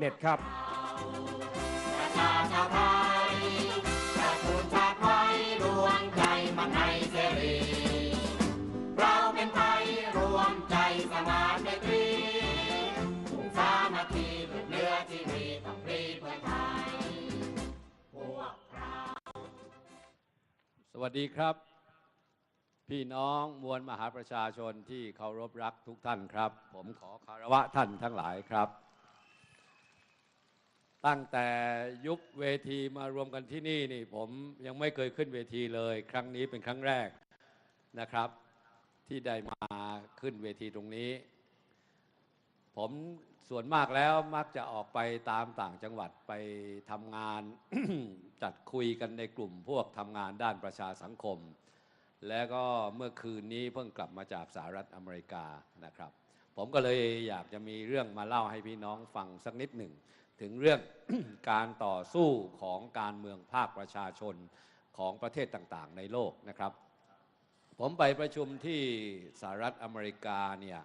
เน็ตครับประชาชาไทยตระกูลชาติไทยรวมใจมันในเสรีเราเป็นไทยรวมใจสมานไมตรีผูกสามัคคีเพื่อเนื้อที่มีต้องปรีเพื่อไทยพวกเราสวัสดีครับ พี่น้องมวลมหาประชาชนที่เคารพรักทุกท่านครับ ผมขอคารวะท่านทั้งหลายครับ ตั้งแต่ยุบเวทีมารวมกันที่นี่นี่ผมยังไม่เคยขึ้นเวทีเลย ครั้งนี้เป็นครั้งแรกนะครับ ที่ได้มาขึ้นเวทีตรงนี้ ผมส่วนมากแล้วมักจะออกไปตามต่างจังหวัดไปทำงาน จัดคุยกันในกลุ่มพวกทำงานด้านประชาสังคม แล้วก็เมื่อคืนนี้เพิ่งกลับมาจากสหรัฐอเมริกานะครับ ผมก็เลยอยากจะมีเรื่องมาเล่าให้พี่น้องฟังสักนิดหนึ่ง ถึงเรื่องการต่อสู้ของการเมืองภาคประชาชนของประเทศต่างๆ ในโลกนะครับ ผมไปประชุมที่สหรัฐอเมริกาเนี่ย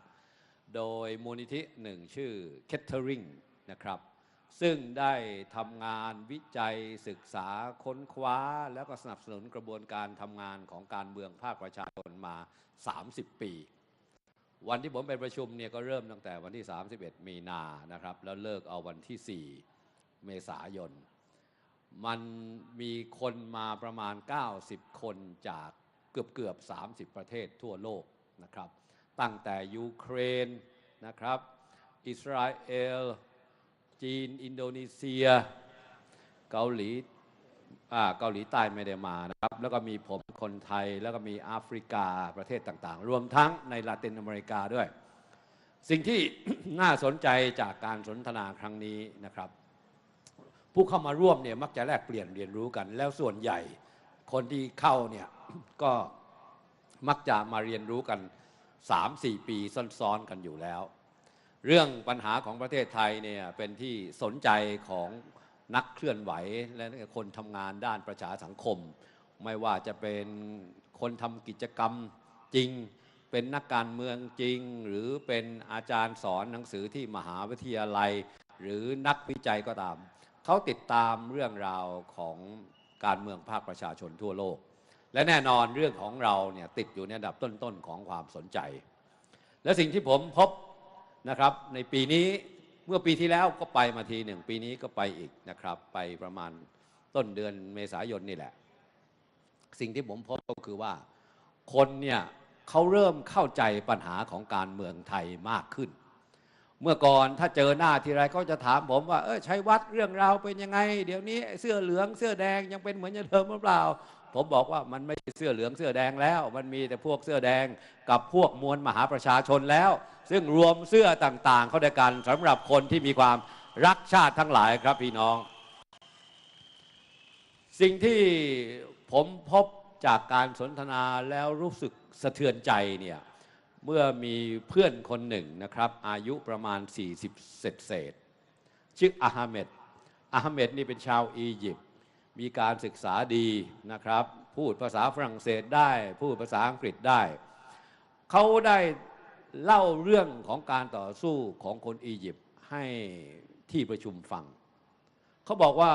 โดยมูลนิธิหนึ่งชื่อ Kettering นะครับ ซึ่งได้ทำงานวิจัยศึกษาค้นคว้า แล้วก็สนับสนุนกระบวนการทำงานของการเมืองภาคประชาชนมา 30 ปี วันที่ผมไปประชุมเนี่ยก็เริ่มตั้งแต่วันที่ 31 มีนานะครับ แล้วเลิกเอาวันที่ 4 เมษายน มันมีคนมาประมาณ 90 คนจากเกือบเกือบ 30 ประเทศทั่วโลกนะครับ ตั้งแต่ยูเครนนะครับ อิสราเอล จีน อินโดนีเซีย เกาหลี เกาหลีใต้ไม่ได้มานะครับ แล้วก็มีผมคนไทยแล้วก็มีแอฟริกาประเทศต่างๆ รวมทั้งในลาตินอเมริกาด้วย สิ่งที่น่าสนใจจากการสนทนาครั้งนี้นะครับ ผู้เข้ามาร่วมเนี่ยมักจะแลกเปลี่ยนเรียนรู้กัน แล้วส่วนใหญ่คนที่เข้าเนี่ยก็มักจะมาเรียนรู้กัน 3-4 ปีซ้อนๆกันอยู่แล้ว เรื่องปัญหาของประเทศไทยเนี่ยเป็นที่สนใจของ นักเคลื่อนไหวและคนทำงานด้านประชาสังคม ไม่ว่าจะเป็นคนทำกิจกรรมจริง เป็นนักการเมืองจริง หรือเป็นอาจารย์สอนหนังสือที่มหาวิทยาลัย หรือนักวิจัยก็ตาม เขาติดตามเรื่องราวของการเมืองภาคประชาชนทั่วโลก และแน่นอนเรื่องของเราเนี่ยติดอยู่ในอันดับต้นๆของความสนใจ และสิ่งที่ผมพบนะครับในปีนี้ เมื่อปีที่แล้วก็ไปมาทีหนึ่งปีนี้ก็ไปอีกนะครับ ไปประมาณต้นเดือนเมษายนนี่แหละ สิ่งที่ผมพบก็คือว่าคนเนี่ยเขาเริ่มเข้าใจปัญหาของการเมืองไทยมากขึ้น เมื่อก่อนถ้าเจอหน้าทีไรเขาจะถามผมว่า เออชัยวัฒน์เรื่องราวเป็นยังไง เดี๋ยวนี้เสื้อเหลืองเสื้อแดงยังเป็นเหมือนเดิมหรือเปล่า ผมบอกว่ามันไม่ใช่เสื้อเหลืองเสื้อแดงแล้ว มันมีแต่พวกเสื้อแดงกับพวกมวลมหาประชาชนแล้ว ซึ่งรวมเสื้อต่างๆ เข้าด้วยกันสำหรับคนที่มีความรักชาติทั้งหลายครับพี่น้อง สิ่งที่ผมพบจากการสนทนาแล้วรู้สึกสะเทือนใจเนี่ยเมื่อมีเพื่อนคนหนึ่งนะครับ อายุประมาณ 40 เศษเศษชื่ออาฮาเมดอาฮาเมดนี่เป็นชาวอียิปต์ มีการศึกษาดีนะครับ พูดภาษาฝรั่งเศสได้ พูดภาษาอังกฤษได้ เขาได้เล่าเรื่องของการต่อสู้ของคนอียิปต์ให้ที่ประชุมฟัง เขาบอกว่า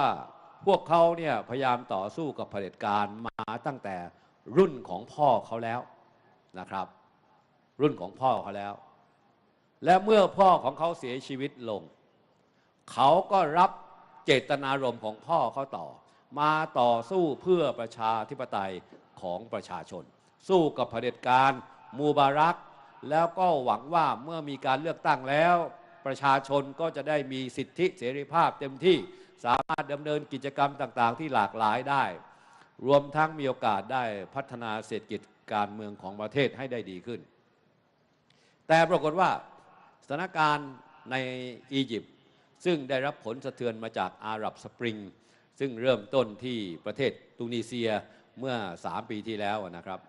พวกเขาเนี่ยพยายามต่อสู้กับเผด็จการมาตั้งแต่รุ่นของพ่อเขาแล้วนะครับ รุ่นของพ่อเขาแล้ว และเมื่อพ่อของเขาเสียชีวิตลง เขาก็รับเจตนารมณ์ของพ่อเขาต่อ มาต่อสู้เพื่อประชาธิปไตยของประชาชน สู้กับเผด็จการมูบารัก แล้วก็หวังว่าเมื่อมีการเลือกตั้งแล้ว ประชาชนก็จะได้มีสิทธิเสรีภาพเต็มที่สามารถดำเนินกิจกรรมต่างๆ ที่หลากหลายได้ รวมทั้งมีโอกาสได้พัฒนาเศรษฐกิจการเมืองของประเทศให้ได้ดีขึ้น แต่ปรากฏว่าสถานการณ์ในอียิปต์ซึ่งได้รับผลสะเทือนมาจากอาหรับสปริง ซึ่งเริ่มต้นที่ประเทศตูนิเซียเมื่อ 3 ปีที่แล้วนะครับ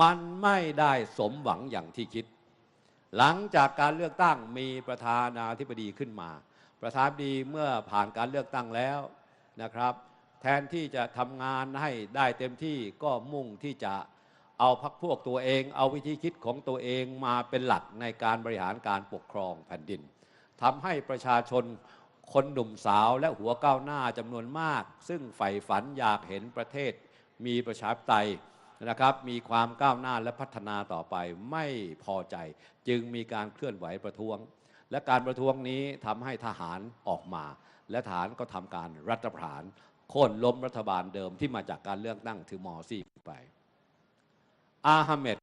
มันไม่ได้สมหวังอย่างที่คิด หลังจากการเลือกตั้งมีประธานาธิบดีขึ้นมา ประธานาธิบดีเมื่อผ่านการเลือกตั้งแล้วนะครับ แทนที่จะทำงานให้ได้เต็มที่ก็มุ่งที่จะเอาพักพวกตัวเอง เอาวิธีคิดของตัวเองมาเป็นหลักในการบริหารการปกครองแผ่นดินทำให้ประชาชน คนหนุ่มสาวและหัวก้าวหน้าจำนวนมาก ซึ่งใฝ่ฝันอยากเห็นประเทศ มีประชาธิปไตยนะครับ มีความก้าวหน้าและพัฒนาต่อไปไม่พอใจ จึงมีการเคลื่อนไหวประท้วง และการประท้วงนี้ทำให้ทหารออกมา และทหารก็ทำการรัฐประหารโค่นล้มรัฐบาลเดิมที่มาจากการเลือกตั้งถือมอซี่ไป อาฮัมเมด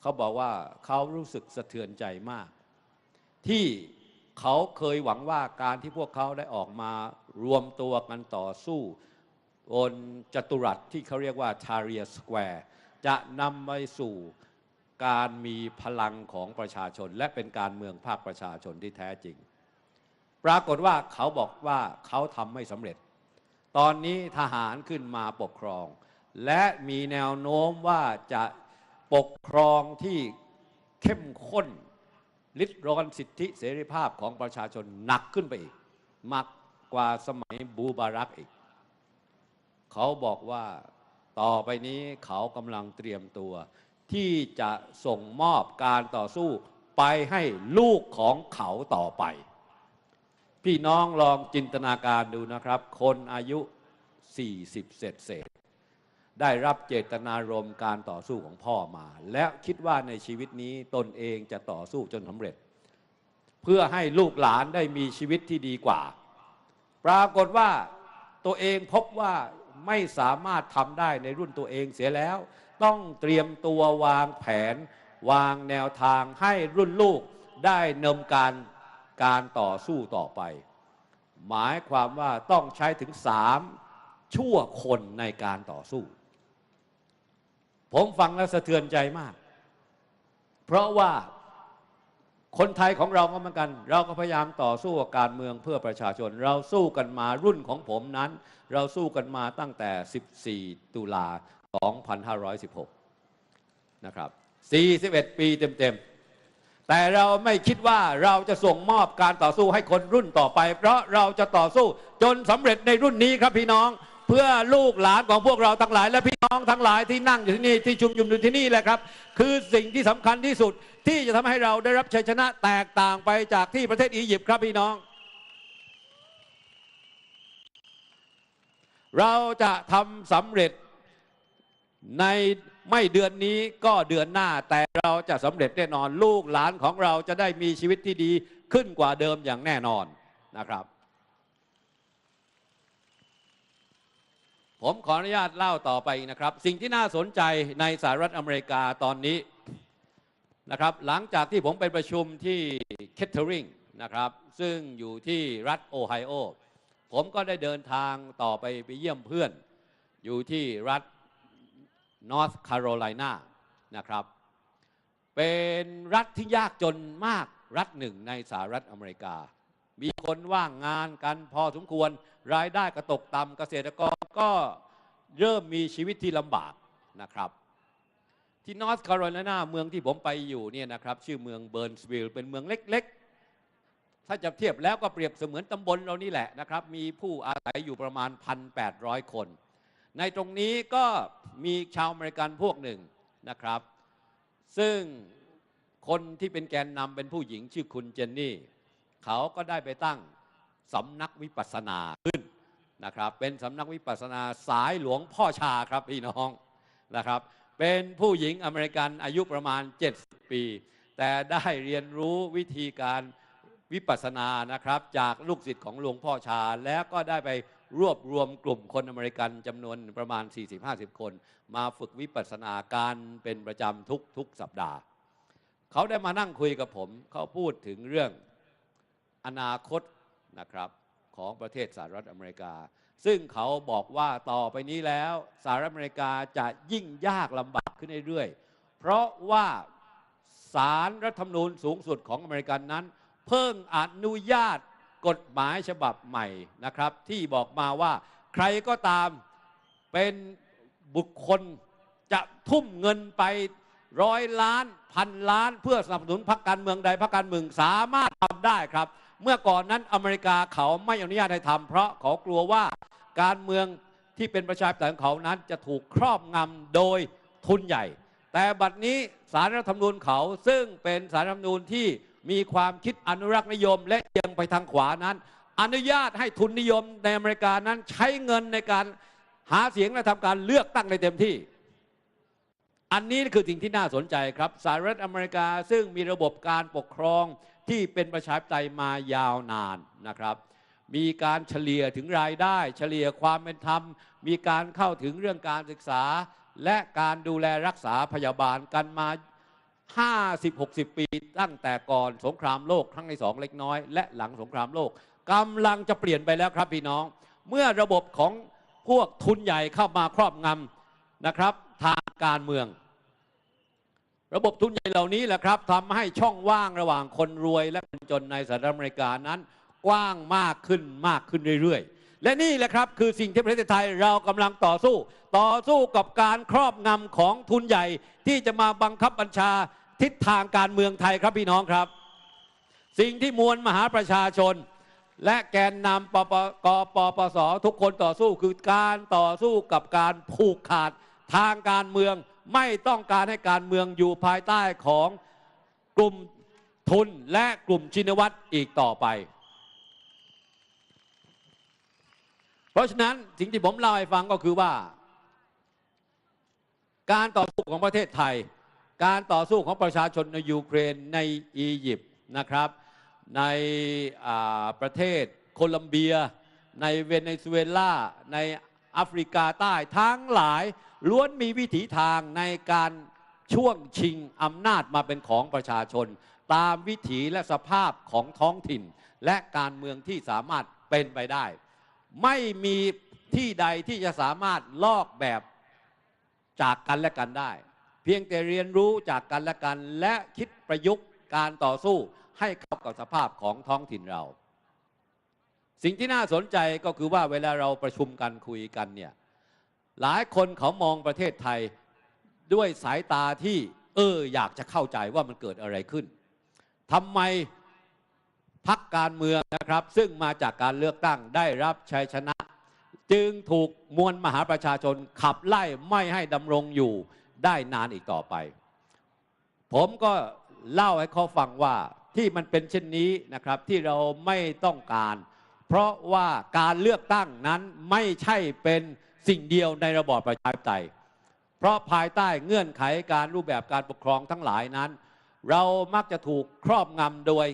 เขาบอกว่าเขารู้สึกสะเทือนใจมาก ที่ เขาเคยหวังว่าการที่พวกเขาได้ออกมารวมตัวกันต่อสู้บนจัตุรัสที่เขาเรียกว่าทาเรียสแควร์จะนำไปสู่การมีพลังของประชาชน และเป็นการเมืองภาคประชาชนที่แท้จริง ปรากฏว่าเขาบอกว่าเขาทำไม่สำเร็จ ตอนนี้ทหารขึ้นมาปกครอง และมีแนวโน้มว่าจะปกครองที่เข้มข้น ลิดรอนสิทธิเสรีภาพของประชาชนหนักขึ้นไปอีกมากกว่าสมัยบูบารักอีก เขาบอกว่าต่อไปนี้เขากำลังเตรียมตัว ที่จะส่งมอบการต่อสู้ไปให้ลูกของเขาต่อไป พี่น้องลองจินตนาการดูนะครับ คนอายุ 40 เศษเศษ ได้รับเจตนารมณ์การต่อสู้ของพ่อมา และคิดว่าในชีวิตนี้ตนเองจะต่อสู้จนสำเร็จ เพื่อให้ลูกหลานได้มีชีวิตที่ดีกว่า ปรากฏว่าตัวเองพบว่าไม่สามารถทำได้ในรุ่นตัวเองเสียแล้ว ต้องเตรียมตัววางแผน วางแนวทางให้รุ่นลูกได้นำการการต่อสู้ต่อไป หมายความว่าต้องใช้ถึงสามชั่วคนในการต่อสู้ ผมฟังแล้วสะเทือนใจมาก เพราะว่าคนไทยของเราก็เหมือนกัน เราก็พยายามต่อสู้กับการเมืองเพื่อประชาชน เราสู้กันมารุ่นของผมนั้น เราสู้กันมาตั้งแต่ 14 ตุลา 2516 นะครับ 41 ปีเต็มๆ แต่เราไม่คิดว่าเราจะส่งมอบการต่อสู้ให้คนรุ่นต่อไป เพราะเราจะต่อสู้จนสำเร็จในรุ่นนี้ครับพี่น้อง เพื่อลูกหลานของพวกเราทั้งหลาย และพี่น้องทั้งหลายที่นั่งอยู่ที่นี่ที่ชุมนุมอยู่ที่นี่แหละครับ คือสิ่งที่สำคัญที่สุดที่จะทำให้เราได้รับชัยชนะแตกต่างไปจากที่ประเทศอียิปต์ครับพี่น้อง เราจะทำสำเร็จในไม่เดือนนี้ก็เดือนหน้าแต่เราจะสำเร็จแน่นอน ลูกหลานของเราจะได้มีชีวิตที่ดีขึ้นกว่าเดิมอย่างแน่นอนนะครับ ผมขออนุญาตเล่าต่อไปนะครับ สิ่งที่น่าสนใจในสหรัฐอเมริกาตอนนี้นะครับ หลังจากที่ผมไปประชุมที่เคทเทอริงนะครับ ซึ่งอยู่ที่รัฐโอไฮโอ ผมก็ได้เดินทางต่อไปไปเยี่ยมเพื่อน อยู่ที่รัฐ North Carolina นะครับ เป็นรัฐที่ยากจนมากรัฐหนึ่งในสหรัฐอเมริกา มีคนว่างงานกันพอสมควร รายได้ก็ตกต่ำเกษตรกร ก็เริ่มมีชีวิตที่ลำบากนะครับ ที่นอร์ทแคโรไลนาเมืองที่ผมไปอยู่เนี่ยนะครับชื่อเมืองเบิร์นสวิลเป็นเมืองเล็ก ๆ ถ้าจะเทียบแล้วก็เปรียบเสมือนตำบลเรานี่แหละนะครับ มีผู้อาศัยอยู่ประมาณ 1,800 คน ในตรงนี้ก็มีชาวอเมริกันพวกหนึ่งนะครับ ซึ่งคนที่เป็นแกนนำเป็นผู้หญิงชื่อคุณเจนนี่ เขาก็ได้ไปตั้งสำนักวิปัสสนาขึ้น นะครับ เป็นสำนักวิปัสสนาสายหลวงพ่อชาครับพี่น้องนะครับ เป็นผู้หญิงอเมริกันอายุประมาณ 70 ปี แต่ได้เรียนรู้วิธีการวิปัสสนานะครับ จากลูกศิษย์ของหลวงพ่อชา แล้วก็ได้ไปรวบรวมกลุ่มคนอเมริกันจำนวนประมาณ 40-50 คน มาฝึกวิปัสสนาการเป็นประจำทุกทุกสัปดาห์ เขาได้มานั่งคุยกับผม เขาพูดถึงเรื่องอนาคตนะครับ ของประเทศสหรัฐอเมริกา ซึ่งเขาบอกว่าต่อไปนี้แล้วสหรัฐอเมริกาจะยิ่งยากลำบากขึ้นเรื่อยๆ เพราะว่าสารรัฐธรรมนูญสูงสุดของอเมริกันนั้น เพิ่งอนุญาตกฎหมายฉบับใหม่นะครับ ที่บอกมาว่าใครก็ตามเป็นบุคคลจะทุ่มเงินไปร้อยล้านพันล้าน เพื่อสนับสนุนพรรคการเมืองใดพรรคการเมืองสามารถทำได้ครับ เมื่อก่อนนั้นอเมริกาเขาไม่อนุญาตให้ทำเพราะเขากลัวว่าการเมืองที่เป็นประชาธิปไตยของเขานั้นจะถูกครอบงำโดยทุนใหญ่ แต่บัดนี้สารรัฐธรรมนูญเขาซึ่งเป็นสารรัฐธรรมนูญที่มีความคิดอนุรักษ์นิยม และเอียงไปทางขวานั้น อนุญาตให้ทุนนิยมในอเมริกานั้นใช้เงินในการหาเสียงและทำการเลือกตั้งในเต็มที่ อันนี้คือสิ่งที่น่าสนใจครับสหรัฐอเมริกาซึ่งมีระบบการปกครอง ที่เป็นประชาธิปไตยมายาวนานนะครับ มีการเฉลี่ยถึงรายได้ เฉลี่ยความเป็นธรรม มีการเข้าถึงเรื่องการศึกษา และการดูแลรักษาพยาบาลกันมา 50-60 ปีตั้งแต่ก่อนสงครามโลกครั้งที่สองเล็กน้อย และหลังสงครามโลกกำลังจะเปลี่ยนไปแล้วครับพี่น้อง เมื่อระบบของพวกทุนใหญ่เข้ามาครอบงำนะครับทางการเมือง ระบบทุนใหญ่เหล่านี้แหละครับทำให้ช่องว่างระหว่างคนรวยและคนจนในสหรัฐอเมริกานั้น กว้างมากขึ้นมากขึ้นเรื่อยๆ และนี่แหละครับคือสิ่งที่ประเทศไทยเรากำลังต่อสู้ ต่อสู้กับการครอบงำของทุนใหญ่ ที่จะมาบังคับบัญชาทิศทางการเมืองไทยครับพี่น้องครับ สิ่งที่มวลมหาประชาชน และแกนนำปปกปปสทุกคนต่อสู้คือการต่อสู้กับการผูกขาดทางการเมือง ไม่ต้องการให้การเมืองอยู่ภายใต้ของกลุ่มทุนและกลุ่มชินวัตรอีกต่อไป เพราะฉะนั้นสิ่งที่ผมเล่าให้ฟังก็คือว่า การต่อสู้ของประเทศไทย การต่อสู้ของประชาชนในยูเครนในอียิปต์นะครับ ในประเทศโคลัมเบีย ในเวเนซุเอลาในแอฟริกาใต้ทั้งหลาย ล้วนมีวิถีทางในการช่วงชิงอำนาจมาเป็นของประชาชน ตามวิถีและสภาพของท้องถิ่น และการเมืองที่สามารถเป็นไปได้ ไม่มีที่ใดที่จะสามารถลอกแบบจากกันและกันได้ เพียงแต่เรียนรู้จากกันและกัน และคิดประยุกต์การต่อสู้ให้เข้ากับสภาพของท้องถิ่นเรา สิ่งที่น่าสนใจก็คือว่าเวลาเราประชุมกันคุยกันเนี่ย หลายคนเขามองประเทศไทยด้วยสายตาที่ เอออยากจะเข้าใจว่ามันเกิดอะไรขึ้นทำไมพักการเมืองนะครับ ซึ่งมาจากการเลือกตั้งได้รับชัยชนะ จึงถูกมวลมหาประชาชนขับไล่ไม่ให้ดำรงอยู่ได้นานอีกต่อไป ผมก็เล่าให้เขาฟังว่าที่มันเป็นเช่นนี้นะครับที่เราไม่ต้องการ เพราะว่าการเลือกตั้งนั้นไม่ใช่เป็น สิ่งเดียวในระบอบประชาธิปไตย เพราะภายใต้เงื่อนไขการรูปแบบการปกครองทั้งหลายนั้น เรามักจะถูกครอบงำโดย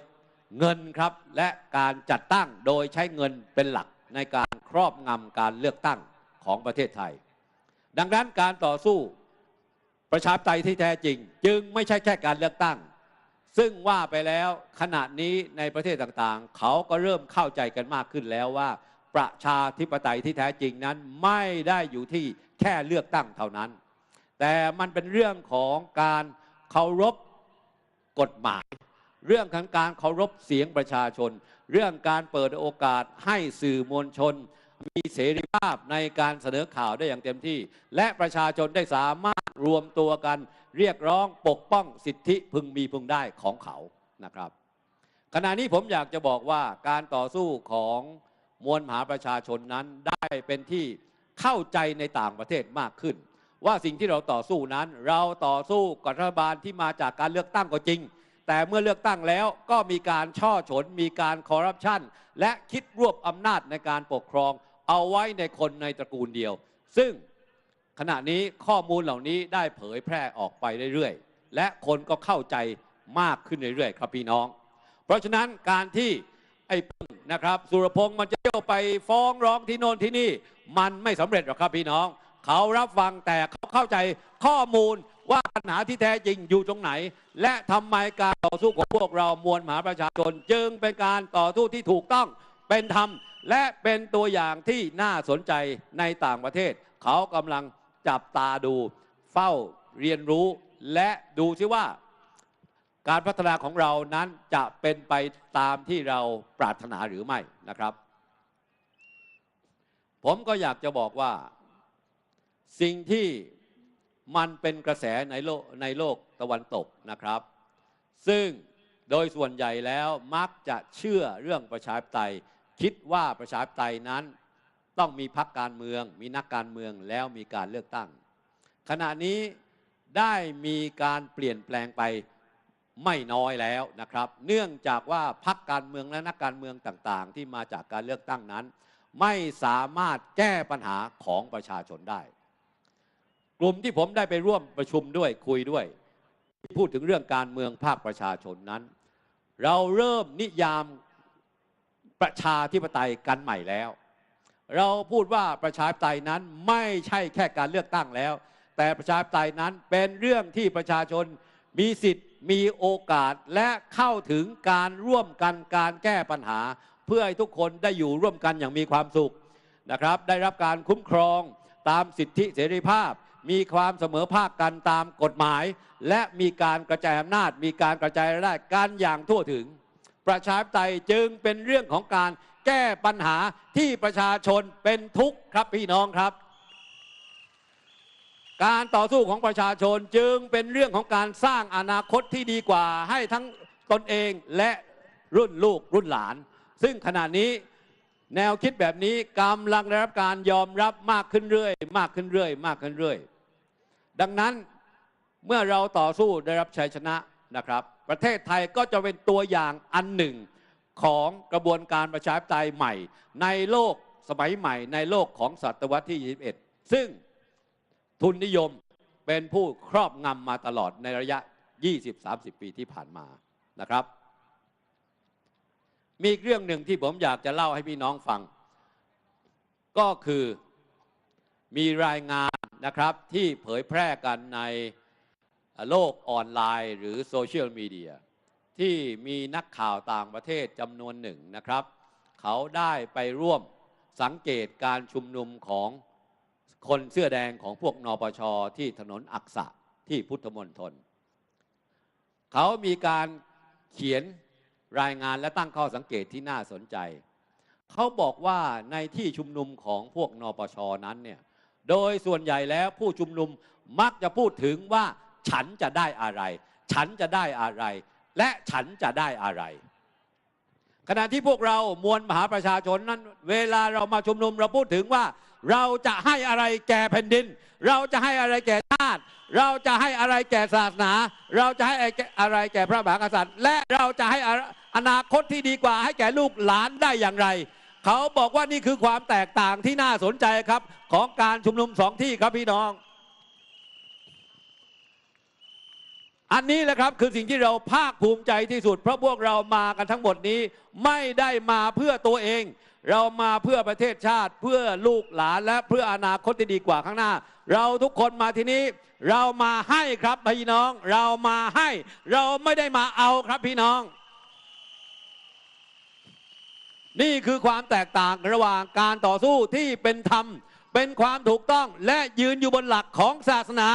เงินครับ และการจัดตั้งโดยใช้เงินเป็นหลักในการครอบงำการเลือกตั้งของประเทศไทย ดังนั้นการต่อสู้ประชาธิปไตยที่แท้จริง จึงไม่ใช่แค่การเลือกตั้ง ซึ่งว่าไปแล้วขณะนี้ในประเทศต่างๆ เขาก็เริ่มเข้าใจกันมากขึ้นแล้วว่า ประชาธิปไตยที่แท้จริงนั้นไม่ได้อยู่ที่แค่เลือกตั้งเท่านั้น แต่มันเป็นเรื่องของการเคารพกฎหมาย เรื่องของการเคารพเสียงประชาชน เรื่องการเปิดโอกาสให้สื่อมวลชน มีเสรีภาพในการเสนอข่าวได้อย่างเต็มที่ และประชาชนได้สามารถรวมตัวกัน เรียกร้องปกป้องสิทธิพึงมีพึงได้ของเขานะครับ ขณะนี้ผมอยากจะบอกว่าการต่อสู้ของ มวลมหาประชาชนนั้นได้เป็นที่เข้าใจในต่างประเทศมากขึ้น ว่าสิ่งที่เราต่อสู้นั้น เราต่อสู้กับรัฐบาลที่มาจากการเลือกตั้งก็จริง แต่เมื่อเลือกตั้งแล้วก็มีการช่อฉนมีการคอร์รัปชันและคิดรวบอำนาจในการปกครอง เอาไว้ในคนในตระกูลเดียว ซึ่งขณะนี้ข้อมูลเหล่านี้ได้เผยแพร่ออกไปเรื่อยๆ และคนก็เข้าใจมากขึ้นเรื่อยๆ ครับพี่น้อง เพราะฉะนั้นการที่ ไอ้พึ่งนะครับ สุรพงษ์มันจะเที่ยวไปฟ้องร้องที่โน่นที่นี่ มันไม่สำเร็จหรอกครับพี่น้อง เขารับฟังแต่เขาเข้าใจข้อมูลว่าปัญหาที่แท้จริงอยู่ตรงไหน และทำไมการต่อสู้ของพวกเรามวลมหาประชาชน จึงเป็นการต่อสู้ที่ถูกต้องเป็นธรรม และเป็นตัวอย่างที่น่าสนใจในต่างประเทศ เขากำลังจับตาดู เฝ้าเรียนรู้และดูซิว่า การพัฒนาของเรานั้นจะเป็นไปตามที่เราปรารถนาหรือไม่นะครับ ผมก็อยากจะบอกว่า สิ่งที่มันเป็นกระแสในโลกในโลกตะวันตกนะครับ ซึ่งโดยส่วนใหญ่แล้วมักจะเชื่อเรื่องประชาธิปไตย คิดว่าประชาธิปไตยนั้น ต้องมีพรรคการเมือง มีนักการเมืองแล้วมีการเลือกตั้ง ขณะนี้ได้มีการเปลี่ยนแปลงไป ไม่น้อยแล้วนะครับ เนื่องจากว่าพักการเมืองและนักการเมืองต่างๆ ที่มาจากการเลือกตั้งนั้น ไม่สามารถแก้ปัญหาของประชาชนได้ กลุ่มที่ผมได้ไปร่วมประชุมด้วยคุยด้วย พูดถึงเรื่องการเมืองภาคประชาชนนั้น เราเริ่มนิยามประชาธิปไตยกันใหม่แล้ว เราพูดว่าประชาธิปไตยนั้นไม่ใช่แค่การเลือกตั้งแล้ว แต่ประชาธิปไตยนั้นเป็นเรื่องที่ประชาชนมีสิทธิ์ มีโอกาสและเข้าถึงการร่วมกันการแก้ปัญหา เพื่อให้ทุกคนได้อยู่ร่วมกันอย่างมีความสุขนะครับ ได้รับการคุ้มครองตามสิทธิเสรีภาพ มีความเสมอภาคกันตามกฎหมาย และมีการกระจายอำนาจ มีการกระจายรายได้กันอย่างทั่วถึง ประชาธิปไตยจึงเป็นเรื่องของการแก้ปัญหาที่ประชาชนเป็นทุกข์ครับพี่น้องครับ การต่อสู้ของประชาชนจึงเป็นเรื่องของการสร้างอนาคตที่ดีกว่าให้ทั้งตนเองและรุ่นลูกรุ่นหลาน ซึ่งขณะนี้แนวคิดแบบนี้กำลังได้รับการยอมรับมากขึ้นเรื่อย มากขึ้นเรื่อย มากขึ้นเรื่อย ดังนั้นเมื่อเราต่อสู้ได้รับชัยชนะนะครับ ประเทศไทยก็จะเป็นตัวอย่างอันหนึ่งของกระบวนการประชาธิปไตยใหม่ ในโลกสมัยใหม่ ในโลกของศตวรรษที่ 21 ซึ่ง ทุนนิยมเป็นผู้ครอบงำมาตลอดในระยะ 20-30 ปีที่ผ่านมานะครับ มีอีกเรื่องหนึ่งที่ผมอยากจะเล่าให้พี่น้องฟัง ก็คือมีรายงานนะครับที่เผยแพร่กันในโลกออนไลน์ หรือโซเชียลมีเดียที่มีนักข่าวต่างประเทศจำนวนหนึ่งนะครับ เขาได้ไปร่วมสังเกตการชุมนุมของ คนเสื้อแดงของพวกนปชที่ถนนอักษะที่พุทธมณฑลเขามีการเขียนรายงานและตั้งข้อสังเกตที่น่าสนใจ เขาบอกว่าในที่ชุมนุมของพวกนปชนั้นเนี่ยโดยส่วนใหญ่แล้วผู้ชุมนุมมักจะพูดถึงว่าฉันจะได้อะไร ฉันจะได้อะไร และฉันจะได้อะไร ขณะที่พวกเรามวลมหาประชาชนนั้น เวลาเรามาชุมนุมเราพูดถึงว่า เราจะให้อะไรแก่แผ่นดิน เราจะให้อะไรแก่ชาติ เราจะให้อะไรแก่ศาสนา เราจะให้อะไรแก่พระมหากษัตริย์ และเราจะให้อนาคตที่ดีกว่าให้แก่ลูกหลานได้อย่างไร เขาบอกว่านี่คือความแตกต่างที่น่าสนใจครับ ของการชุมนุมสองที่ครับพี่น้อง อันนี้แหละครับคือสิ่งที่เราภาคภูมิใจที่สุด เพราะพวกเรามากันทั้งหมดนี้ไม่ได้มาเพื่อตัวเอง เรามาเพื่อประเทศชาติเพื่อลูกหลานและเพื่ออนาคตที่ดีกว่าข้างหน้า เราทุกคนมาที่นี้ เรามาให้ครับพี่น้อง เรามาให้ เราไม่ได้มาเอาครับพี่น้อง นี่คือความแตกต่างระหว่างการต่อสู้ที่เป็นธรรม เป็นความถูกต้องและยืนอยู่บนหลักของศาสนา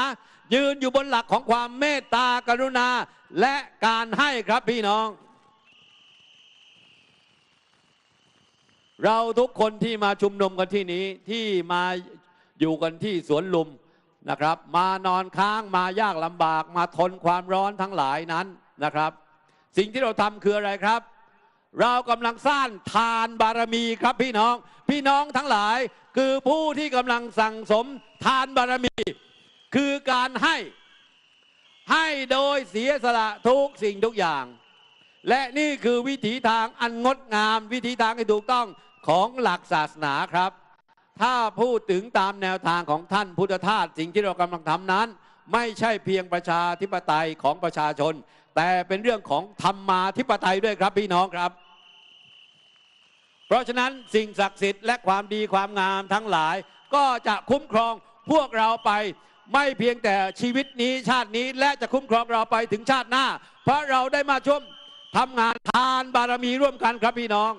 ยืนอยู่บนหลักของความเมตตากรุณาและการให้ครับพี่น้อง เราทุกคนที่มาชุมนุมกันที่นี้ที่มาอยู่กันที่สวนลุมนะครับ มานอนค้างมายากลำบากมาทนความร้อนทั้งหลายนั้นนะครับ สิ่งที่เราทำคืออะไรครับ เรากำลังสร้างทานบารมีครับพี่น้อง พี่น้องทั้งหลายคือผู้ที่กำลังสั่งสมทานบารมี คือการให้ให้โดยเสียสละทุกสิ่งทุกอย่าง และนี่คือวิถีทางอันงดงาม วิถีทางที่ถูกต้อง ของหลักศาสนาครับ ถ้าพูดถึงตามแนวทางของท่านพุทธทาสสิ่งที่เรากำลังทำนั้น ไม่ใช่เพียงประชาธิปไตยของประชาชน แต่เป็นเรื่องของธรรมาธิปไตยด้วยครับพี่น้องครับ เพราะฉะนั้นสิ่งศักดิ์สิทธิ์และความดีความงามทั้งหลาย ก็จะคุ้มครองพวกเราไปไม่เพียงแต่ชีวิตนี้ชาตินี้และจะคุ้มครองเราไปถึงชาติหน้า เพราะเราได้มาช่วมทำงานทานบารมีร่วมกันครับพี่น้อง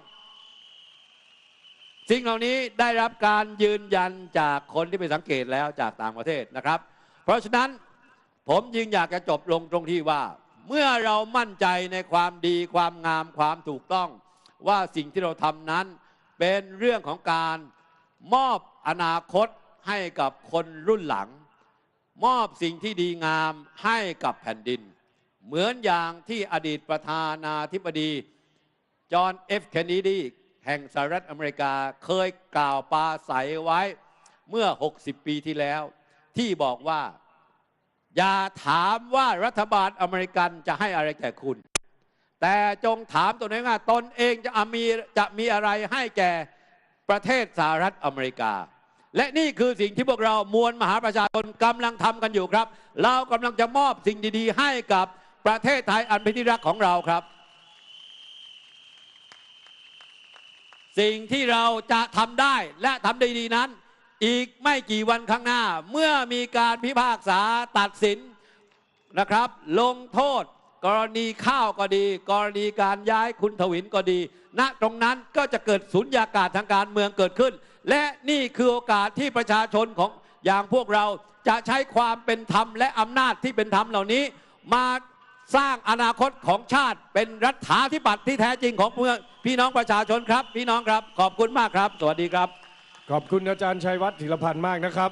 สิ่งเหล่านี้ได้รับการยืนยันจากคนที่ไปสังเกตแล้วจากต่างประเทศนะครับ เพราะฉะนั้นผมจึงอยากจะจบลงตรงที่ว่า เมื่อเรามั่นใจในความดีความงามความถูกต้อง ว่าสิ่งที่เราทำนั้นเป็นเรื่องของการมอบอนาคตให้กับคนรุ่นหลัง มอบสิ่งที่ดีงามให้กับแผ่นดิน เหมือนอย่างที่อดีตประธานาธิบดี จอห์นเอฟเคนนีดี แห่งสหรัฐอเมริกาเคยกล่าวปาใสไว้เมื่อ 60 ปีที่แล้ว ที่บอกว่า อย่าถามว่ารัฐบาลอเมริกันจะให้อะไรแก่คุณ แต่จงถามตัวเองว่าตนเองจะมีจะมีอะไรให้แก่ประเทศสหรัฐอเมริกา และนี่คือสิ่งที่พวกเรามวลมหาประชาชนกำลังทำกันอยู่ครับ เรากำลังจะมอบสิ่งดีๆ ให้กับประเทศไทยอันเป็นที่รักของเราครับ สิ่งที่เราจะทำได้และทำได้ดีนั้น อีกไม่กี่วันข้างหน้า เมื่อมีการพิพากษาตัดสินนะครับ ลงโทษ กรณีข้าวก็ดี กรณีการย้ายคุณทวินก็ดี ณตรงนั้นก็จะเกิดสุญญากาศทางการเมืองเกิดขึ้น และนี่คือโอกาสที่ประชาชนของอย่างพวกเราจะใช้ความเป็นธรรมและอำนาจที่เป็นธรรมเหล่านี้ มา สร้างอนาคตของชาติเป็นรัฐาธิปัตย์ที่แท้จริงของเมืองพี่น้องประชาชนครับ พี่น้องครับ ขอบคุณมากครับ สวัสดีครับ ขอบคุณอาจารย์ชัยวัฒน์ธีรพันธ์มากนะครับ